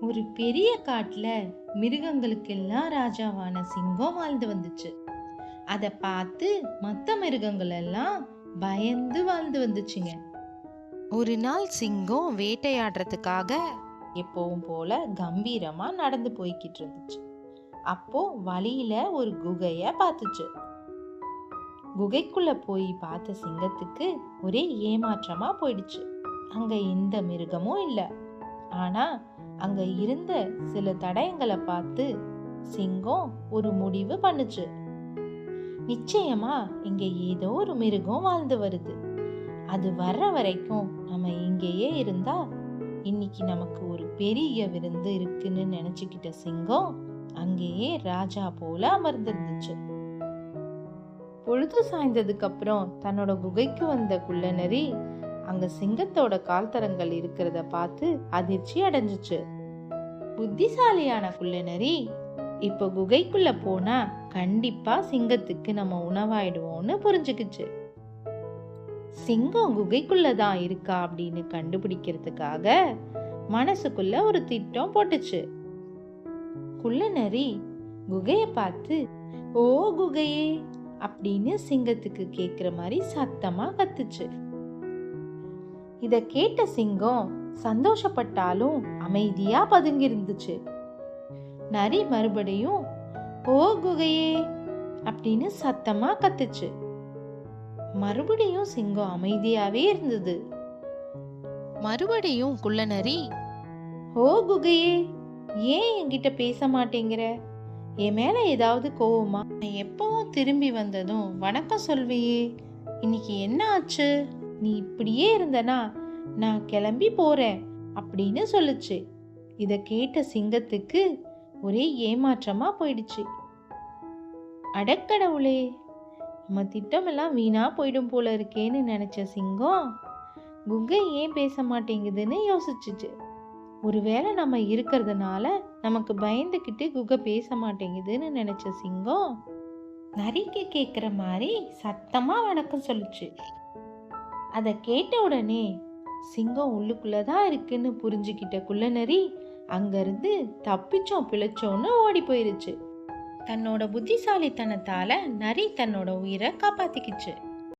ஒரு பெரிய காட்டுல மிருகங்களுக்கெல்லாம் ராஜாவான சிங்கம் வாழ்ந்து வந்துச்சு. அதை பார்த்து மற்ற மிருகங்கள் எல்லாம் பயந்து வாழ்ந்து வந்துச்சுங்க. ஒரு நாள் சிங்கம் வேட்டையாடுறதுக்காக எப்பவும் போல கம்பீரமா நடந்து போய்கிட்டு இருந்துச்சு. அப்போ வழியில ஒரு குகைய பார்த்துச்சு. குகைக்குள்ள போய் பார்த்த சிங்கத்துக்கு ஒரே ஏமாற்றமா போயிடுச்சு. அங்க எந்த மிருகமும் இல்ல. ஆனா அங்க இருந்த சில தடயங்களை பார்த்து சிங்கம் ஒரு முடிவு பண்ணுச்சு. நிச்சயமா இங்க ஏதோ ஒரு மிருகம் வாழ்ந்து வருது. அது வர்ற வரைக்கும் நம்ம இங்கேயே இருந்தா இன்னைக்கு நமக்கு ஒரு பெரிய விருந்து இருக்குன்னு நினைச்சுக்கிட்ட சிங்கம் அங்கேயே ராஜா போல அமர்ந்திருந்துச்சு. பொழுது சாய்ந்ததுக்கு அப்புறம் தன்னோட குகைக்கு வந்த குள்ளநரி அங்க சிங்கத்தோட கால்தரங்கள் இருக்கிறத பார்த்து அதிர்ச்சி அடைஞ்சிச்சு. புத்திசாலியான குள்ளநரி. இப்போ குகைக்குள்ள போனா கண்டிப்பா சிங்கத்துக்கு நம்ம உணவாயிடுவோம்னு புரிஞ்சுக்குச்சு. சிங்கம் குகைக்குள்ள தான் இருக்கா அப்படின்னு கண்டுபிடிக்கிறதுக்காக மனசுக்குள்ள ஒரு திட்டம் போட்டுச்சு. குள்ளநரி குகைய பார்த்து ஓ குகையே அப்படின்னு சிங்கத்துக்கு கேக்குற மாதிரி சத்தமா கத்துச்சு. இத கேட்ட சிங்கம் சந்தோஷப்பட்டாலும் அமைதியா பதுங்கி இருந்துச்சு நரி மறுபடியும் ஓ குகையே அப்படின்னு சத்தமா கத்துச்சு. மறுபடியும் சிங்கம் அமைதியாவே இருந்தது. மறுபடியும் குள்ள நரி ஓ குகையே ஏன் என்கிட்ட பேச மாட்டேங்கிற? என் மேல ஏதாவது கோவமா? நான் எப்பவும் திரும்பி வந்ததும் வணக்கம் சொல்வியே இன்னைக்கு என்ன ஆச்சு? நீ இப்படியே இருந்தனா நான் கிளம்பி போறேன் அப்படின்னு சொல்லுச்சு. இத கேட்ட சிங்கத்துக்கு ஒரே ஏமாற்றமா போயிடுச்சு. அடக்கடவுளே நம்ம திட்டமெல்லாம் வீணா போயிடும் போல இருக்கேன்னு நினைச்ச சிங்கம் குகை ஏன் பேச மாட்டேங்குதுன்னு யோசிச்சுச்சு. ஒருவேளை நம்ம இருக்கிறதுனால நமக்கு பயந்துக்கிட்டு குகை பேச மாட்டேங்குதுன்னு நினைச்ச சிங்கம் நரிக்கு கேட்குற மாதிரி சத்தமா வணக்கம் சொல்லுச்சு. அதை கேட்ட உடனே சிங்கம் உள்ளுக்குள்ளே தான் இருக்குன்னு புரிஞ்சுக்கிட்ட குள்ளநரி அங்கிருந்து தப்பிச்சோம் பிழைச்சோன்னு ஓடி போயிருச்சு. தன்னோட புத்திசாலித்தனத்தால நரி தன்னோட உயிரை காப்பாத்திக்கிச்சு.